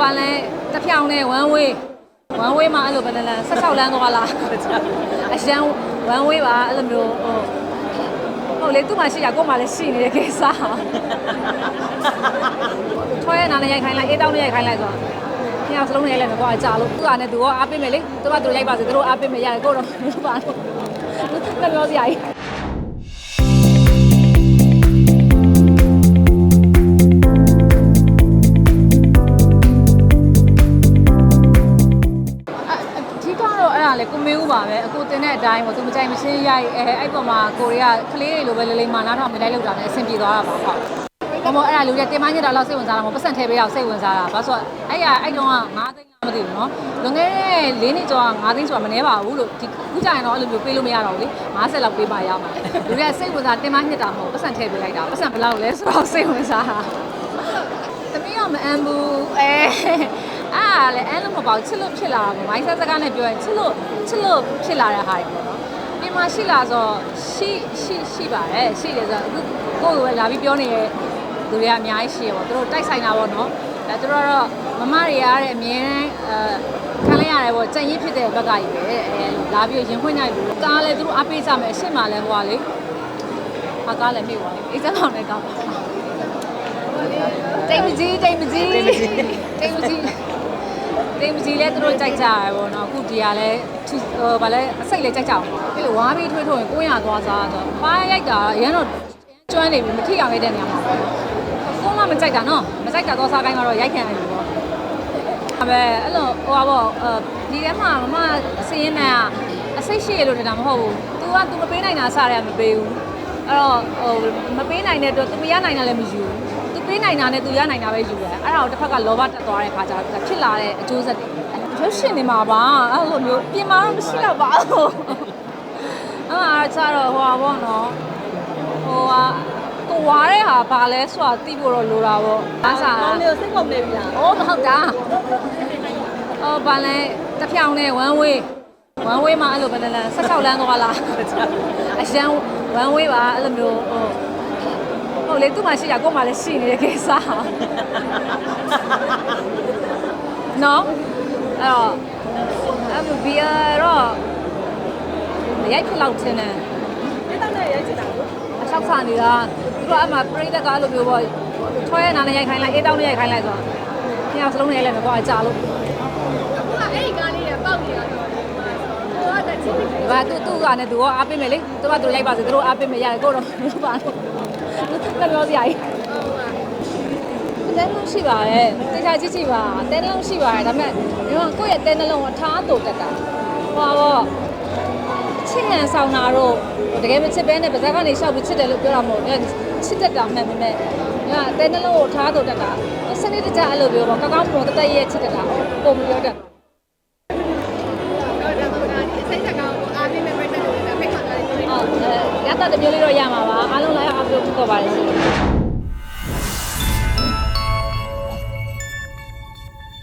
ဘာလဲတစ်ဖြောင်းနဲ့ one way one way မှာအဲ့လိုပဲလမ်း16လမ်းသွားလားအရန် one way ပါအဲ့လိုမျိုးဟိုဟုတ်လေသူ့မှာရှိရကို့မှာလည်းရှိနေတဲ့ကိစ္စထွဲရနာနဲ့ရိုက်ခိုင်းလိုက်အေးတောင်းနဲ့ရိုက်ခိုင်းလိုက်ဆိုတော့ညောင်စလုံးနဲ့ရိုက်လိုက်မယ်ကွာအကြလို့သူကလည်းသူကအားပေးမယ်လေသူကသူရိုက်ပါစေသူတို့အားပေးမယ်ရတယ်ကိုတော့မလုပ်ပါဘူးလက်ပြောစရာကြီး အဲ့ဒါလေကိုမေဦးပါပဲအကိုတင်တဲ့အတိုင်းပေါ့သူမကြိုက်မချင်းရိုက်အဲအဲ့ပေါ်မှာကိုရီးယားကလေးတွေလိုပဲလေးလေးမာနာထောင်မလိုက်လောက်တာနဲ့အဆင်ပြေသွားတာပါဟုတ်ဘာမို့အဲ့ဒါလူတွေတင်မညက်တာလောက်စိတ်ဝင်စားတာမဟုတ်ပတ်စံထဲပေးအောင်စိတ်ဝင်စားတာဘာဆိုအဲ့ရအဲ့တော့က9သိန်းလားမသိဘူးနော်လွန်ခဲ့တဲ့၄နှစ်ကျော်က9သိန်းဆိုတာမနှဲပါဘူးလို့ဒီခုကြရင်တော့အဲ့လိုမျိုးပေးလို့မရတော့ဘူးလေ50လောက်ပေးမှရမှာလူတွေကစိတ်ဝင်စားတင်မညက်တာမဟုတ်ပတ်စံထဲပေးလိုက်တာပတ်စံဘယ်လောက်လဲဆိုတော့စိတ်ဝင်စားတာသမီးတော့မအမ်းဘူးအဲ အားလည်းအဲ့လိုမပေါ့ချစ်လို့ဖြစ်လာတာပေါ့မိုင်းဆက်စကားနဲ့ပြောရင်ချစ်လို့ချစ်လို့ဖြစ်လာတဲ့ဟာတွေပေါ့နော်ဒီမှာရှိလာဆိုရှိရှိရှိပါတယ်ရှိတယ်ဆိုတော့အခုကိုယ်ကလာပြီးပြောနေတဲ့လူတွေကအများကြီးရှိရပေါ့သူတို့တိုက်ဆိုင်တာပေါ့နော်အဲသူတို့ကတော့မမတွေရတဲ့အမြဲတမ်းအဲခံလိုက်ရတယ်ပေါ့ကြံရင်ဖြစ်တဲ့ဘက်ကကြီးပဲအဲလာပြီးရင်ခွင့်နိုင်လို့ကားလည်းသူတို့အားပေးကြမယ်အရှိမလည်းဟိုကလေဟာကားလည်းမိသွားတယ်အိတ်စမ်းအောင်လည်းကားပါတိတ်မကြီးတိတ်မကြီးတိတ်မကြီးတိတ်မကြီး တိတ်မကြီးလဲသူတို့ကြိုက်ကြရပေါ့နော်အခုဒီကလည်းဟိုဗာလဲအစိတ်လေးကြိုက်ကြအောင်ပြီလို့ဝါပြီးထွေးထွေးရင်ကိုရသွားစားဆိုပါရိုက်တာအရင်တော့ကျွမ်းနေပြီမထိအောင်ရိုက်တဲ့နေရာမှာပေါ့ကိုမှမကြိုက်တာနော်မကြိုက်တာတော့စားကိုင်းမှာတော့ရိုက်ခံရတယ်ပေါ့အမေအဲ့လိုဟိုပါပေါ့ဒီထဲမှာမမစင်းနေကအစိတ်ရှိရလို့တင်တာမဟုတ်ဘူး तू က तू မပေးနိုင်တာစားရမပေးဘူးအဲ့တော့ဟိုမပေးနိုင်တဲ့အတွက် तू မရနိုင်တာလည်းမယူဘူး သူ ပေးနိုင်တာနဲ့သူရနိုင်တာပဲယူတယ်အဲ့ဒါကိုတစ်ဖက်ကလောဘတက်သွားတဲ့ခါကျတော့ဖြစ်လာတဲ့အကျိုးဆက်တွေရုပ်ရှင်နေမှာပါအဲ့လိုမျိုးပြင်မာတော့မရှိတော့ပါဘူးအဲ့ဒါကျတော့ဟိုပါဘောနော်ဟိုဟာကိုဝါတဲ့ဟာဘာလဲဆိုတာသိဖို့တော့လိုတာပေါ့အားစားမောင်လေးကိုစိတ်ကုန်နေပြီလားအိုးမဟုတ်တာအော်ဘာလဲတစ်ဖြောင်းနဲ့ one way one way မှာအဲ့လိုပဲလမ်း16လမ်းသွားလားအရန် one way ပါအဲ့လိုမျိုးဟို ဟုတ်လေသူ့မှာရှိရကို့မှာလည်းရှိနေတဲ့ကိစ္စနော်အဲ့တော့အဲ့လိုဘီယာတော့ရိုက်ဖြစ်လောက်တင်တယ်ဒီတောက်နဲ့ရိုက်ချင်တာကိုအချောက်ဆာနေတာသူတို့အဲ့မှာပြိတက်ကအဲ့လိုမျိုးပေါ့ချောရနာနဲ့ရိုက်ခိုင်းလိုက်အေးတောင်းနဲ့ရိုက်ခိုင်းလိုက်ဆိုတော့ညောင်စလုံးနဲ့ရိုက်လိုက်မယ်ကွာကြာလို့အခုကအဲ့ဒီကားလေးကပေါက်နေတာတော့ဟိုကတချစ်နေပြီဒီကသူသူကလည်းသူကအားပေးမယ်လေသူကသူရိုက်ပါစေသူတို့အားပေးမယ်ရတယ်ကိုတော့မလုပ်ပါဘူးလ က်ပြောစရာကြီးတဲနှလုံးရှိပါရဲ့တေချာကြည့်ကြည့်ပါတဲနှလုံးရှိပါရဲ့ဒါပေမဲ့ဒီကကိုယ့်ရဲ့တဲနှလုံးကထားတူတက်တာဟောတော့ချစ်ဟန်ဆောင်တာတော့တကယ်မချစ်ဘဲနဲ့ပါဇက်ကနေရှောက်ပြီးချစ်တယ်လို့ပြောတာမဟုတ်ဘူးချစ်တတ်တာမှန်ပေမဲ့ညတဲနှလုံးကိုထားတူတက်တာစနစ်တကျအဲ့လိုပြောတော့ကောက်ကောက်ပုံတသက်ရဲ့ချစ်တတ်တာပုံမပြောတတ်တော့ဒါမှမဟုတ်ဒီစိတ်သက်ကောင်းကိုအားပေးမဲ့ပြည့်တဲ့လူတွေဖိတ်ခေါ်ကြတယ်ပြောနေဟုတ်အဲရတတ်တဲ့မျိုးလေးတော့ရမှာပါ အားလုံးလ